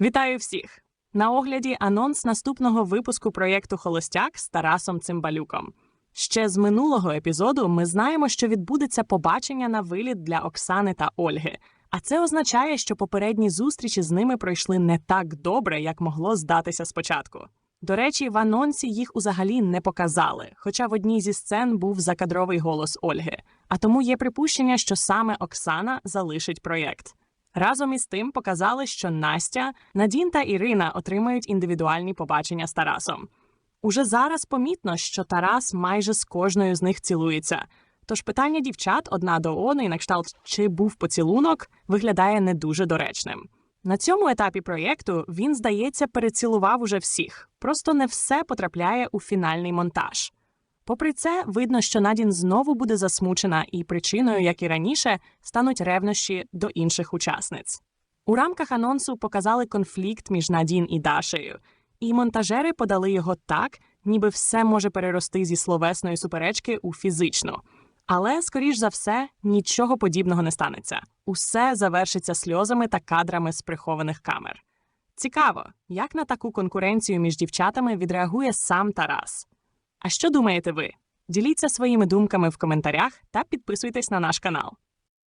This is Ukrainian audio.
Вітаю всіх! На огляді анонс наступного випуску проєкту Холостяк з Тарасом Цимбалюком. Ще з минулого епізоду ми знаємо, що відбудеться побачення на виліт для Оксани та Ольги. А це означає, що попередні зустрічі з ними пройшли не так добре, як могло здатися спочатку. До речі, в анонсі їх узагалі не показали, хоча в одній зі сцен був закадровий голос Ольги. А тому є припущення, що саме Оксана залишить проєкт. Разом із тим показали, що Настя, Надін та Ірина отримають індивідуальні побачення з Тарасом. Уже зараз помітно, що Тарас майже з кожною з них цілується. Тож питання дівчат одна до одної на кшталт чи був поцілунок виглядає не дуже доречним. На цьому етапі проєкту він, здається, перецілував уже всіх, просто не все потрапляє у фінальний монтаж. Попри це, видно, що Надін знову буде засмучена, і причиною, як і раніше, стануть ревнощі до інших учасниць. У рамках анонсу показали конфлікт між Надін і Дашею, і монтажери подали його так, ніби все може перерости зі словесної суперечки у фізичну. Але, скоріш за все, нічого подібного не станеться. Усе завершиться сльозами та кадрами з прихованих камер. Цікаво, як на таку конкуренцію між дівчатами відреагує сам Тарас. А що думаєте ви? Діліться своїми думками в коментарях та підписуйтесь на наш канал.